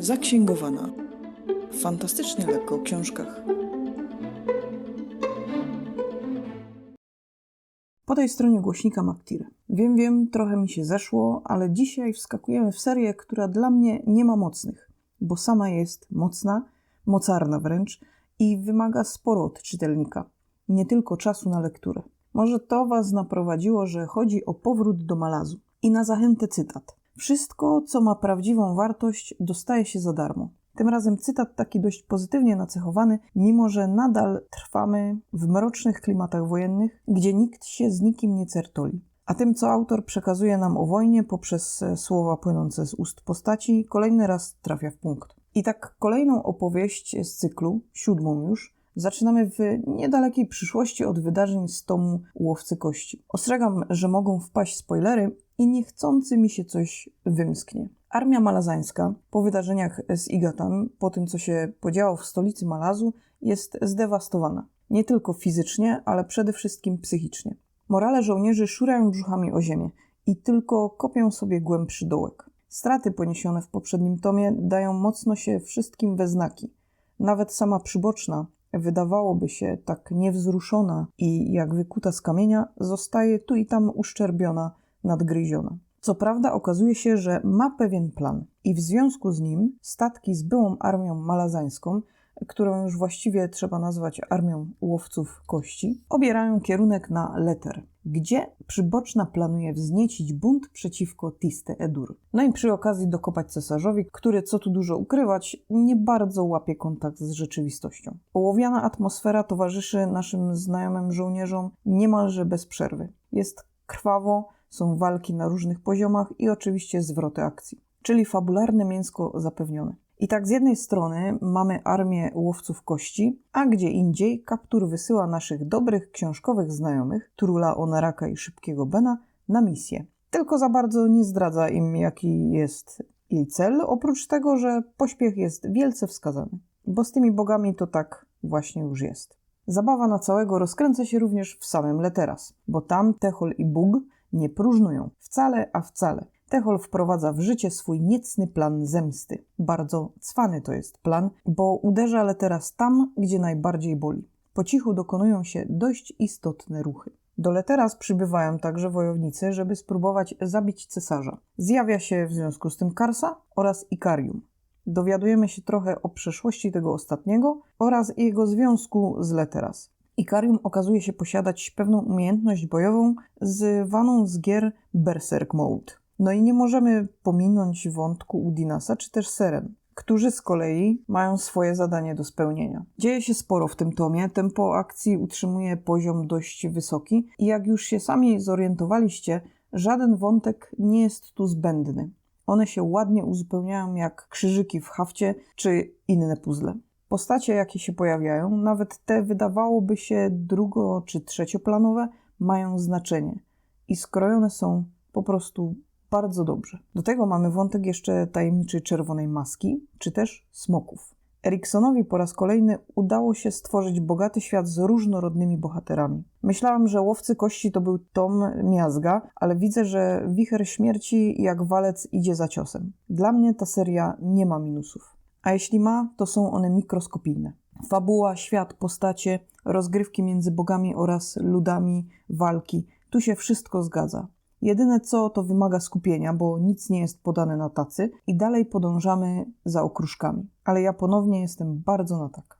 Zaksięgowana. Fantastycznie lekko o książkach. Po tej stronie głośnika Maktir. Wiem, wiem, trochę mi się zeszło, ale dzisiaj wskakujemy w serię, która dla mnie nie ma mocnych, bo sama jest mocna, mocarna wręcz i wymaga sporo od czytelnika, nie tylko czasu na lekturę. Może to Was naprowadziło, że chodzi o powrót do Malazu. I na zachętę cytat. Wszystko, co ma prawdziwą wartość, dostaje się za darmo. Tym razem cytat taki dość pozytywnie nacechowany, mimo że nadal trwamy w mrocznych klimatach wojennych, gdzie nikt się z nikim nie certoli. A tym, co autor przekazuje nam o wojnie poprzez e, słowa płynące z ust postaci, kolejny raz trafia w punkt. I tak kolejną opowieść z cyklu, siódmą już, zaczynamy w niedalekiej przyszłości od wydarzeń z tomu Łowcy Kości. Ostrzegam, że mogą wpaść spoilery i niechcący mi się coś wymsknie. Armia malazańska po wydarzeniach z Igatan, po tym co się podziało w stolicy Malazu, jest zdewastowana. Nie tylko fizycznie, ale przede wszystkim psychicznie. Morale żołnierzy szurają brzuchami o ziemię i tylko kopią sobie głębszy dołek. Straty poniesione w poprzednim tomie dają mocno się wszystkim we znaki. Nawet sama przyboczna, wydawałoby się tak niewzruszona i jak wykuta z kamienia, zostaje tu i tam uszczerbiona, nadgryziona. Co prawda okazuje się, że ma pewien plan i w związku z nim statki z byłą armią malazańską, którą już właściwie trzeba nazwać armią łowców kości, obierają kierunek na Leter, gdzie przyboczna planuje wzniecić bunt przeciwko Tiste Edur. No i przy okazji dokopać cesarzowi, który, co tu dużo ukrywać, nie bardzo łapie kontakt z rzeczywistością. Ołowiana atmosfera towarzyszy naszym znajomym żołnierzom niemalże bez przerwy. Jest krwawo, są walki na różnych poziomach i oczywiście zwroty akcji, czyli fabularne mięsko zapewnione. I tak z jednej strony mamy armię łowców kości, a gdzie indziej Kaptur wysyła naszych dobrych książkowych znajomych, Trula Onaraka i Szybkiego Bena, na misję. Tylko za bardzo nie zdradza im, jaki jest jej cel, oprócz tego, że pośpiech jest wielce wskazany. Bo z tymi bogami to tak właśnie już jest. Zabawa na całego rozkręca się również w samym Leteras, bo tam Techol i Bóg nie próżnują. Wcale, a wcale. Techol wprowadza w życie swój niecny plan zemsty. Bardzo cwany to jest plan, bo uderza ale teraz tam, gdzie najbardziej boli. Po cichu dokonują się dość istotne ruchy. Do Leteras przybywają także wojownicy, żeby spróbować zabić cesarza. Zjawia się w związku z tym Karsa oraz Ikarium. Dowiadujemy się trochę o przeszłości tego ostatniego oraz jego związku z Leteras. Ikarium okazuje się posiadać pewną umiejętność bojową zwaną z gier Berserk Mode. No i nie możemy pominąć wątku Udinasa czy też Seren, którzy z kolei mają swoje zadanie do spełnienia. Dzieje się sporo w tym tomie, tempo akcji utrzymuje poziom dość wysoki i jak już się sami zorientowaliście, żaden wątek nie jest tu zbędny. One się ładnie uzupełniają jak krzyżyki w hafcie czy inne puzzle. Postacie, jakie się pojawiają, nawet te wydawałoby się drugo- czy trzecioplanowe, mają znaczenie i skrojone są po prostu bardzo dobrze. Do tego mamy wątek jeszcze tajemniczej czerwonej maski, czy też smoków. Eriksonowi po raz kolejny udało się stworzyć bogaty świat z różnorodnymi bohaterami. Myślałam, że Łowcy Kości to był tom miazga, ale widzę, że Wicher Śmierci jak walec idzie za ciosem. Dla mnie ta seria nie ma minusów. A jeśli ma, to są one mikroskopijne. Fabuła, świat, postacie, rozgrywki między bogami oraz ludami, walki. Tu się wszystko zgadza. Jedyne co to wymaga skupienia, bo nic nie jest podane na tacy i dalej podążamy za okruszkami. Ale ja ponownie jestem bardzo na tak.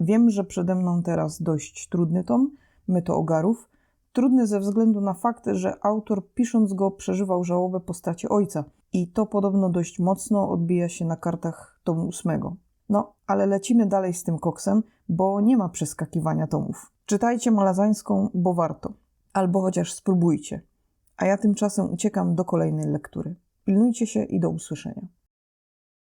Wiem, że przede mną teraz dość trudny tom, Myto Ogarów. Trudny ze względu na fakt, że autor pisząc go przeżywał żałobę po stracie ojca i to podobno dość mocno odbija się na kartach tomu ósmego. No, ale lecimy dalej z tym koksem, bo nie ma przeskakiwania tomów. Czytajcie malazańską, bo warto. Albo chociaż spróbujcie a ja tymczasem uciekam do kolejnej lektury. Pilnujcie się i do usłyszenia.